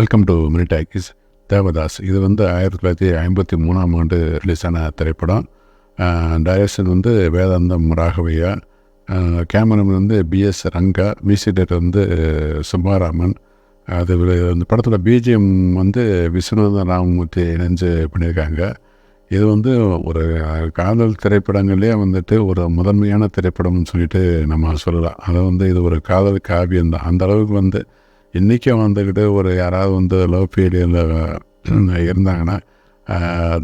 Welcome to Mini Talkies Devadas இது வந்து ஆயிரத்தி தொள்ளாயிரத்தி ஐம்பத்தி மூணாம் ஆண்டு ரிலீஸான திரைப்படம். டைரக்ஷன் வந்து வேதாந்தம் ராகவையா. கேமராமேன் வந்து பிஎஸ் ரங்கா. மியூசிக் வந்து சுப்பாராமன். அது அந்த படத்தோட பிஜிஎம் வந்து விஸ்வநாத ராமமூர்த்தி இணைஞ்சு பண்ணியிருக்காங்க. இது வந்து ஒரு காதல் திரைப்படங்கள்லேயே வந்துட்டு ஒரு முதன்மையான திரைப்படம்னு சொல்லிட்டு நம்ம சொல்லலாம். அதை வந்து இது ஒரு காதல் காவியம் தான் அந்த அளவுக்கு வந்து இன்றைக்கும் வந்துக்கிட்டு ஒரு யாராவது வந்து லவ் ஃபீலியில் இருந்தாங்கன்னா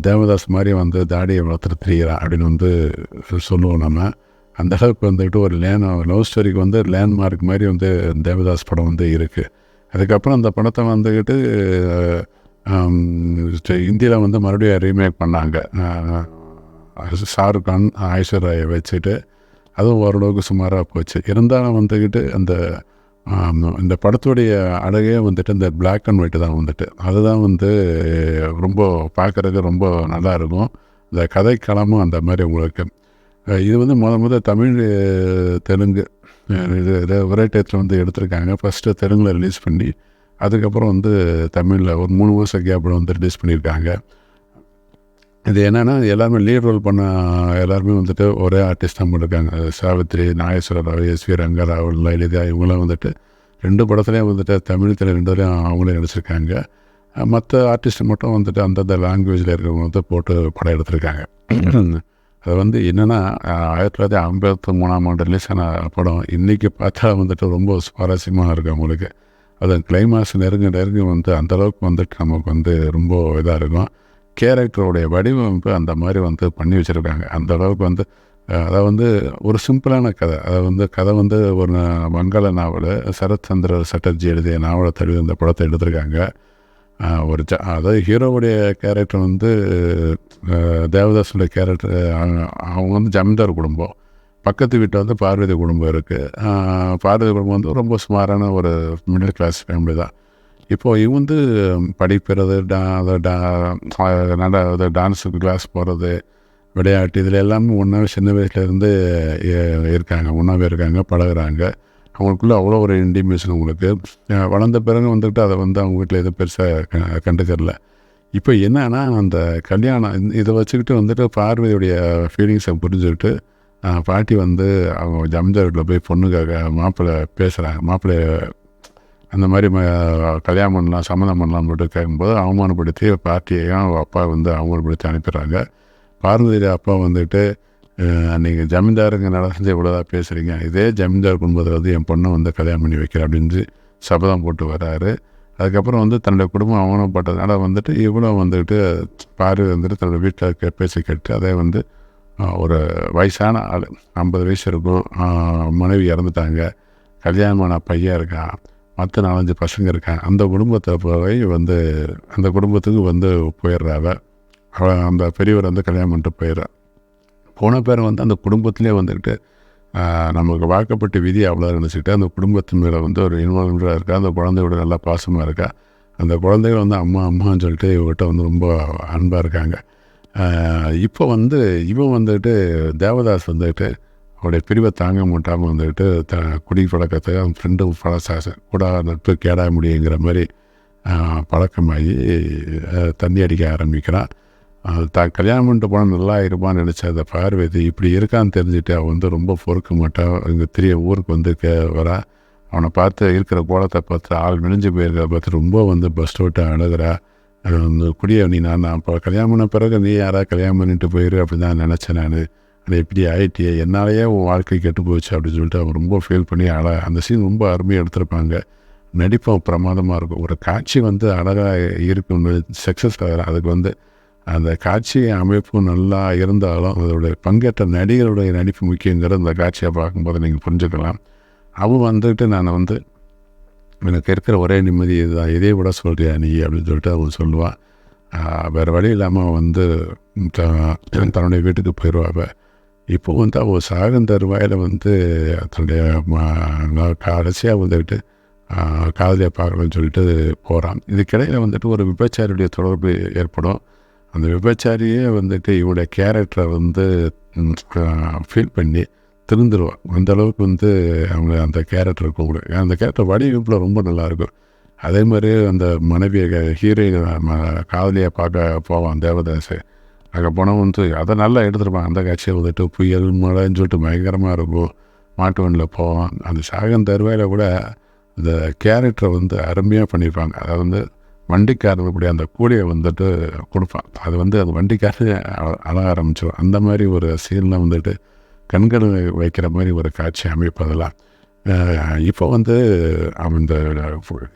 தேவதாஸ் மாதிரி வந்து தாடியை வளர்த்துட்டு திரிகிறான் அப்படின்னு வந்து சொல்லுவோம் நம்ம. அந்த அளவுக்கு வந்துக்கிட்டு ஒரு லேன் லவ் ஸ்டோரிக்கு வந்து லேண்ட்மார்க் மாதிரி வந்து தேவதாஸ் படம் வந்து இருக்குது அதுக்கப்புறம் அந்த படத்தை வந்துக்கிட்டு இந்தியாவில் வந்து மறுபடியும் ரீமேக் பண்ணாங்க. ஷாருக் கான் ஐஸ்வர்யாவை வச்சுட்டு அதுவும் ஓரளவுக்கு சுமாராக போச்சு. இருந்தாலும் வந்துக்கிட்டு அந்த இந்த படத்துடைய அழகே வந்துட்டு இந்த பிளாக் அண்ட் ஒயிட் தான் வந்துட்டு. அதுதான் வந்து ரொம்ப பார்க்குறதுக்கு ரொம்ப நல்லா இருக்கும். இந்த கதைக்களமும் அந்த மாதிரி உங்களுக்கு. இது வந்து முத முத தமிழ் தெலுங்கு இது இது ஒரே டேத்தில் வந்து எடுத்திருக்காங்க. ஃபஸ்ட்டு தெலுங்கில் ரிலீஸ் பண்ணி அதுக்கப்புறம் வந்து தமிழில் ஒரு மூணு வருஷம் கேப்பில் வந்து ரிலீஸ் பண்ணியிருக்காங்க. இது என்னென்னா எல்லாருமே லீட் ரோல் பண்ண எல்லாருமே வந்துட்டு ஒரே ஆர்டிஸ்டாக இருக்காங்க சாவித்ரி நாகேஸ்வர ராவ் எஸ் வி ரங்கராவ் லலிதா இவங்களாம் வந்துட்டு ரெண்டு படத்துலேயும் வந்துட்டு தமிழ் திரை ரெண்டுலேயும் அவங்களே நடிச்சிருக்காங்க. மற்ற ஆர்டிஸ்ட் மட்டும் வந்துட்டு அந்தந்த லாங்குவேஜில் இருக்கிறவங்க வந்து போட்டு படம் எடுத்திருக்காங்க. அது வந்து என்னென்னா ஆயிரத்தி தொள்ளாயிரத்தி ஐம்பத்தி மூணாம் ஆண்டு ரிலீஸ் ஆன படம் இன்றைக்கி பார்த்தா வந்துட்டு ரொம்ப சுவாரஸ்யமாக இருக்கும் அவங்களுக்கு. அது கிளைமாக்ஸ் நெருங்க நெருங்க வந்து அந்தளவுக்கு வந்துட்டு நமக்கு வந்து ரொம்ப இதாக இருக்கும். கேரக்டருடைய வடிவமைப்பு அந்த மாதிரி வந்து பண்ணி வச்சுருக்காங்க. அந்த அளவுக்கு வந்து அதை வந்து ஒரு சிம்பிளான கதை. அதை வந்து கதை வந்து ஒரு வங்காள நாவல் சரத் சந்திர சட்டர்ஜி எழுதிய நாவலை தழுவி இந்த படத்தை எடுத்திருக்காங்க. ஒரு ஜ அதாவது ஹீரோவுடைய கேரக்டர் வந்து அஹ், தேவதாஸுடைய கேரக்டர் அவங்க வந்து ஜமீன்தார் குடும்பம். பக்கத்து வீட்டில் வந்து பார்வதி குடும்பம் இருக்குது பார்வதி குடும்பம் வந்து ரொம்ப சுமாரான ஒரு மிடில் கிளாஸ் ஃபேமிலி தான். இப்போது இவங்க வந்து படிக்கிறது டா அதை டா நல்லா அது டான்ஸுக்கு கிளாஸ் போகிறது விளையாட்டு இதில் எல்லாமே ஒன்றாவே சின்ன வயசுலேருந்து இருக்காங்க ஒன்றாவே இருக்காங்க பழகுறாங்க. அவங்களுக்குள்ள அவ்வளோ ஒரு இன்டிமேஷன் உங்களுக்கு. வளர்ந்த பிறகு வந்துட்டு அதை வந்து அவங்க வீட்டில் எதுவும் பெருசாக கண்டுக்கறல இப்போ என்னன்னா அந்த கல்யாணம் இதை வச்சுக்கிட்டு வந்துட்டு பார்வதியுடைய ஃபீலிங்ஸை புரிஞ்சுக்கிட்டு பாட்டி வந்து அவங்க ஜம்ஜா வீட்டில் போய் பொண்ணுக்காக மாப்பிள்ளை பேசுகிறாங்க மாப்பிள்ளை அந்த மாதிரி கல்யாணம் பண்ணலாம் சம்மந்தம் பண்ணலாம் போட்டு கேட்கும்போது அவமானப்படுத்தி பார்ட்டியையும் அவங்க அப்பா வந்து அவமானப்படுத்தி அனுப்பிடுறாங்க. பாரம்பரிய அப்பா வந்துட்டு நீங்கள் ஜமீன்தாருங்க நடந்து இவ்வளோதான் பேசுகிறீங்க இதே ஜமீன்தார் குடும்பத்தில் வந்து என் பொண்ணை வந்து கல்யாணம் பண்ணி வைக்கிறேன் அப்படின்னு சபதம் போட்டு வராரு. அதுக்கப்புறம் வந்து தன்னுடைய குடும்பம் அவமானப்பட்டதுனால வந்துட்டு இவ்வளோ வந்துட்டு பார்வை வந்துட்டு தன்னோட வீட்டில் கே பேசி கேட்டு அதே வந்து ஒரு வயசான ஆள் ஐம்பது வயசு இருக்கும். மனைவி இறந்துட்டாங்க. கல்யாணமான பையன் இருக்கான். மற்ற நாலஞ்சு பசங்க இருக்காங்க அந்த குடும்பத்தை போய் வந்து அந்த குடும்பத்துக்கு வந்து போயிடுறாவ. அவ அந்த பெரியவர் வந்து கல்யாணம் பண்ணிட்டு போயிடுறா போன பேர் வந்து அந்த குடும்பத்திலே வந்துக்கிட்டு நமக்கு வாக்கப்பட்ட விதி அவ்வளோ நினச்சிக்கிட்டு அந்த குடும்பத்து மேலே வந்து ஒரு இன்வால்வ்டாக இருக்கா அந்த குழந்தையோட நல்லா பாசமாக இருக்கா? அந்த குழந்தைகள் வந்து அம்மா அம்மான்னு சொல்லிட்டு இவர்கிட்ட வந்து ரொம்ப அன்பாக இருக்காங்க. இப்போ வந்து இவன் வந்துட்டு தேவதாஸ் வந்துட்டு அவருடைய பிரிவை தாங்க மாட்டாமல் வந்துட்டு த குடி பழக்கத்தை அவன் ஃப்ரெண்டு பழசாச கூட நட்பு கேடா முடியுங்கிற மாதிரி பழக்கமாகி தண்ணி அடிக்க ஆரம்பிக்கிறான். தான் கல்யாணம் பண்ணிட்டு போனால் நல்லா இருப்பான்னு நினச்ச அந்த பார்வதி இப்படி இருக்கான்னு தெரிஞ்சுட்டு அவன் வந்து ரொம்ப பொறுக்க மாட்டான் இங்கே தெரிய ஊருக்கு வந்து கே வரா. அவனை பார்த்து இருக்கிற கோலத்தை பார்த்து ஆள் விழிஞ்சு போயிருக்கிற பார்த்து ரொம்ப வந்து பஸ் விட்டு அழுகிறா. குடியை குடிய நீ நான் நான் இப்போ கல்யாணம் பண்ண பிறகு நீ யாராவது கல்யாணம் பண்ணிட்டு போயிரு அப்படின்னு தான் நினச்சேன் நான். அது எப்படி ஆகிட்டியே என்னாலேயே உன் வாழ்க்கை கெட்டு போச்சு அப்படின்னு சொல்லிட்டு அவன் ரொம்ப ஃபீல் பண்ணி அழ அந்த சீன் ரொம்ப அருமையாக எடுத்திருப்பாங்க. நடிப்பும் பிரமாதமாக இருக்கும். ஒரு காட்சி வந்து அழகாக இருக்கும் சக்ஸஸ் அதுக்கு வந்து அந்த காட்சி அமைப்பும் நல்லா இருந்தாலும் அதோடைய பங்கேற்ற நடிகருடைய நடிப்பு முக்கியங்கிறது அந்த காட்சியை பார்க்கும்போது நீங்கள் புரிஞ்சுக்கலாம். அவன் வந்துட்டு நான் வந்து எனக்கு இருக்கிற ஒரே நிம்மதி இதுதான் இதே விட சொல்கிறியா நீ? அப்படின்னு சொல்லிட்டு அவன் சொல்லுவான். வேறு வழி இல்லாமல் வந்து தன்னுடைய வீட்டுக்கு போயிடுவாள் இப்போ வந்து அவர் சாகும் தருவாயில் வந்து அதனுடைய கடைசியாக வந்துக்கிட்டு காதலியை பார்க்கணும்னு சொல்லிட்டு போகிறான் இதுக்கிடையில் வந்துட்டு ஒரு விபச்சாரியுடைய தொடர்பு ஏற்படும். அந்த விபச்சாரியே வந்துட்டு இவருடைய கேரக்டரை வந்து ஃபீல் பண்ணி திருந்துருவான். அந்த அளவுக்கு வந்து அவங்க அந்த கேரக்டர் கூட. அந்த கேரக்டர் வடிவமைப்பில் ரொம்ப நல்லாயிருக்கும். அதே மாதிரி அந்த மனைவியை ஹீரோயின் காதலியை பார்க்க போவான் தேவதாசு. அங்கே போனால் வந்து அதை நல்லா எடுத்துருப்பாங்க அந்த காட்சியை வந்துட்டு புயல் மழைன்னு சொல்லிட்டு பயங்கரமாக இருக்கும். மாட்டு வண்டியில் போவோம் அந்த சாகன் தருவாயில் கூட அந்த கேரக்டரை வந்து அருமையாக பண்ணியிருப்பாங்க. அதை வந்து வண்டிக்காரர் அந்த கூலியை வந்துட்டு கொடுப்பான். அது வந்து அது வண்டிக்காரர் அழ- அழ ஆரம்பிச்சிடும் அந்த மாதிரி ஒரு சீனில் வந்துட்டு கண்கள் வைக்கிற மாதிரி ஒரு காட்சி அமைப்பு அதெல்லாம் இப்போ வந்து அவன் இந்த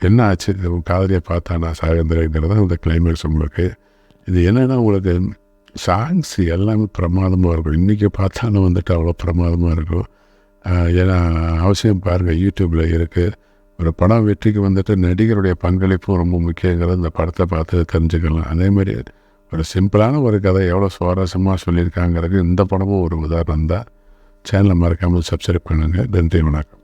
என்ன ஆச்சு? காதலியை பார்த்தானா சாகந்திரங்கிறது அந்த கிளைமேக்ஸ் உங்களுக்கு இது என்னென்னா உங்களுக்கு சாங்ஸ் எல்லாமே பிரமாதமாக இருக்கும். இன்றைக்கி பார்த்தாலும் வந்துட்டு அவ்வளோ பிரமாதமாக இருக்கும். ஏன்னா அவசியம் பாருங்கள் யூடியூப்பில் இருக்குது ஒரு படம் வெற்றிக்கு வந்துட்டு நடிகருடைய பங்களிப்பும் ரொம்ப முக்கியங்கிறது இந்த படத்தை பார்த்து தெரிஞ்சுக்கலாம். அதேமாதிரி ஒரு சிம்பிளான ஒரு கதை எவ்வளோ சுவாரஸ்யமாக சொல்லியிருக்காங்கிறது இந்த படமும் ஒரு உதாரணம் தான். சேனலை மறக்காமல் சப்ஸ்கிரைப் பண்ணுங்கள் நன்றி வணக்கம்.